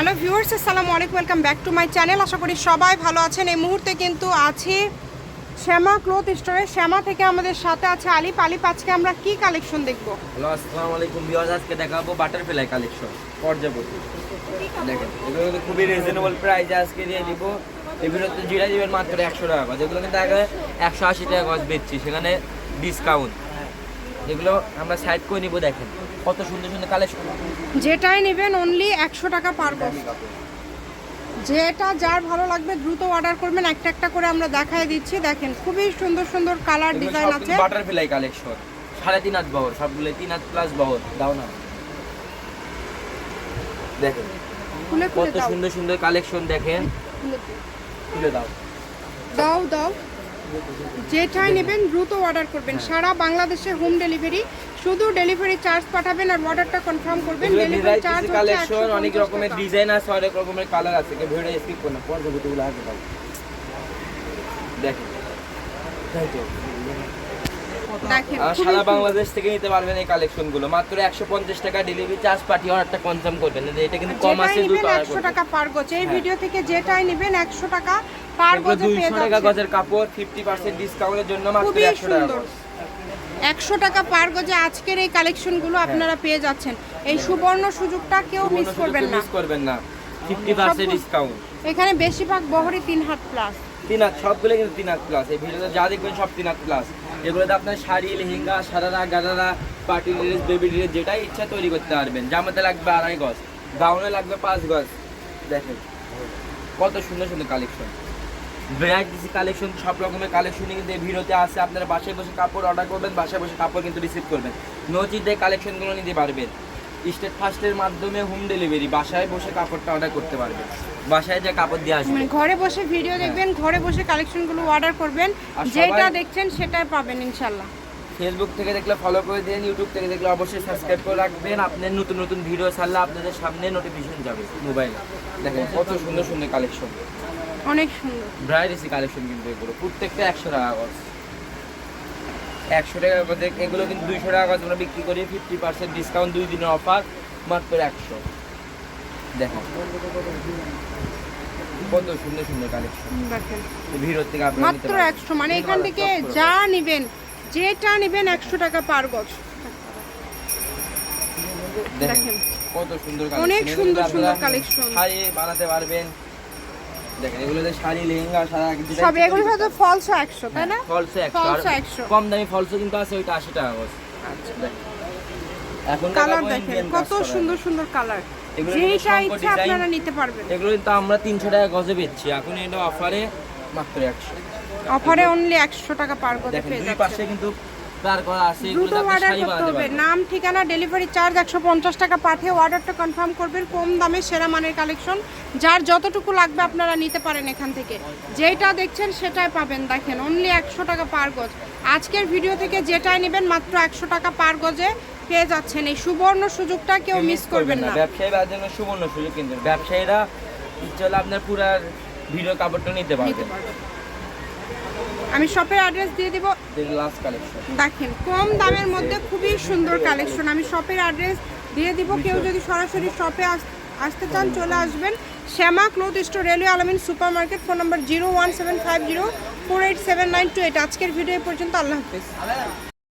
Hello viewers, আসসালামু আলাইকুম, welcome back to my channel. আশা করি সবাই ভালো আছেন। এই মুহূর্তে কিন্তু আছি শ্যামা ক্লথ স্টোরে। শ্যামা থেকে আমাদের সাথে আছে আলিপ। আলিপ, আজকে আমরা কি কালেকশন দেখব? হ্যালো, আসসালামু আলাইকুম ভিউয়ার্স। আজকে দেখাবো বাটারফ্লাই কালেকশন পর্যাপতি দেখেন, এগুলো খুবই রিজনেবল প্রাইসে আজকে দিয়ে দিব। এগুলোতে জিরা দিবেন মাত্র একশো টাকা এগুলো কিন্তু আগে একশো আশি টাকা গজ বেচছি, সেখানে ডিসকাউন্ট এগুলো আমরা সাইড করে নিব দেখেন কত সুন্দর সুন্দর কালেকশন যেটাই নেবেন অনলি একশো টাকা পার যেটা যার ভালো লাগবে দ্রুত অর্ডার করবেন একটা একটা করে আমরা দেখায় দিচ্ছি। দেখেন খুবই সুন্দর সুন্দর কালার ডিজাইন আছে। বাটারফ্লাই কালেকশন সাড়ে তিন হাত বহর সবগুলো তিন হাত প্লাস বহর দাও না। দেখেন কত সুন্দর সুন্দর কালেকশন দেখেন। খুলে দাও। দাও দাও। যেটাই নেবেন দ্রুত অর্ডার করবেন। সারা বাংলাদেশে হোম ডেলিভারি শুধু ডেলিভারি চার্জ পাঠাবেন আর অর্ডারটা কনফার্ম করবেন। ডেলিভারি চার্জ কালেকশন অনেক রকমের ডিজাইন আছে অনেক রকমের কালার আছে কেউ ভিডিও স্কিপ করো না পর্যাবতীগুলো আগে দেখেন। সারা বাংলাদেশ থেকে নিতে পারবেন এই কালেকশনগুলো মাত্র একশো পঞ্চাশ টাকা ডেলিভারি চার্জ পাঠিয়ে অর্ডারটা কনফার্ম করবেন। এটা কিন্তু কম আছে দুটো একশো টাকা পার গজ। এই হ্যাঁ। ভিডিও থেকে যেটাই নেবেন একশো টাকা পার গজে পেয়ে টাকা গজের কাপড় ফিফটি পার্সেন্ট ডিসকাউন্টের জন্য মাত্র খুবই একশো টাকা টাকা পার গজে আজকের এই কালেকশনগুলো আপনারা পেয়ে যাচ্ছেন। এই সুবর্ণ সুযোগটা কেউ মিস করবেন না। মিস করবেন না। ডিসকাউন্ট এখানে বেশিরভাগ বহরে তিন হাত প্লাস তিন হাত সবগুলো কিন্তু তিন হাত প্লাস এই ভিডিওতে যা দেখবেন সব তিন হাত প্লাস এগুলোতে আপনার শাড়ি লেহেঙ্গা সারারা গাদারা পার্টি ড্রেস বেবি ড্রেস যেটাই ইচ্ছা তৈরি করতে পারবেন। জামাতে লাগবে আড়াই গজ গাউনে লাগবে পাঁচ গজ। দেখেন কত সুন্দর সুন্দর কালেকশন ভ্যারাইটিস কালেকশন সব রকমের কালেকশনই কিন্তু এই ভিডিওতে আছে। আপনারা বাসায় বসে কাপড় অর্ডার করবেন বাসায় বসে কাপড় কিন্তু রিসিভ করবেন। নো চিন্তায় কালেকশনগুলো নিতে পারবেন। স্টেট ফার্স্টের মাধ্যমে হোম ডেলিভারি বাসায় বসে কাপড়টা অর্ডার করতে পারবেন। বাসায় যে কাপড় দিয়ে আসবে। মানে ঘরে বসে ভিডিও দেখবেন ঘরে বসে কালেকশনগুলো অর্ডার করবেন যেটা দেখছেন সেটাই পাবেন ইনশাল্লাহ। ফেসবুক থেকে দেখলে ফলো করে দিন ইউটিউব থেকে দেখলে অবশ্যই সাবস্ক্রাইব করে রাখবেন। আপনার নতুন নতুন ভিডিও ছাড়লে আপনাদের সামনে নোটিফিকেশন যাবে মোবাইলে দেখেন কত সুন্দর সুন্দর কালেকশন অনেক সুন্দর। ভ্যারাইটিস কালেকশন কিন্তু এগুলো। প্রত্যেকটা একশো টাকা গজ একশো টাকা গজে এগুলো কিন্তু দুইশো টাকা গজ আমরা বিক্রি করি ফিফটি পার্সেন্ট ডিসকাউন্ট দুই দিনের অফার মাত্র একশো। দেখেন কত সুন্দর সুন্দর কালেকশন ভিডিও থেকে আপনারা নিতে মাত্র একশো। মানে এখান থেকে যা নিবেন যেটা নিবেন একশো টাকা পার গজ দেখেন কত সুন্দর অনেক সুন্দর সুন্দর কালেকশন collection। বানাতে পারবেন দেখেন শাড়ি লেহেঙ্গা সারা সব এগুলো তাই না? ফলসে একশো। কম দামি কিন্তু আছে ওইটা আশি টাকা গজ এখন কালার দেখেন কত সুন্দর সুন্দর কালার ইচ্ছা আপনারা নিতে পারবেন। এগুলো কিন্তু আমরা তিনশো টাকা গজে বেচছি। এখন এটা অফারে মাত্র একশো। অফারে অনলি একশো টাকা পার গজে দুই পাশে কিন্তু করা দ্রুত অর্ডার করতে হবে। নাম ঠিকানা ডেলিভারি চার্জ একশো পঞ্চাশ টাকা পাঠিয়ে অর্ডারটা কনফার্ম করবেন। কম দামে সেরা মানের কালেকশন যার যতটুকু লাগবে আপনারা নিতে পারেন এখান থেকে। যেটা দেখছেন সেটাই পাবেন। দেখেন অনলি একশো টাকা পার গজ। আজকের ভিডিও থেকে যেটাই নেবেন মাত্র একশো টাকা পার গজে পেয়ে যাচ্ছেন। এই সুবর্ণ সুযোগটা কেউ মিস করবেন না। ব্যবসায়ী বাজার জন্য সুবর্ণ সুযোগ কিন্তু ব্যবসায়ীরা ইচ্ছে হলে আপনার পুরা ভিডিও কাপড়টা নিতে পারবেন আমি শপের অ্যাড্রেস দিয়ে দিব। দেখেন কম দামের মধ্যে খুবই সুন্দর কালেকশন আমি শপের অ্যাড্রেস দিয়ে দিব। কেউ যদি সরাসরি শপে আসতে চান চলে আসবেন। Shyama cloth store railway Almin supermarket phone number zero one seven five zero four eight seven nine two eight আজকের ভিডিও পর্যন্ত। আল্লাহ হাফিজ।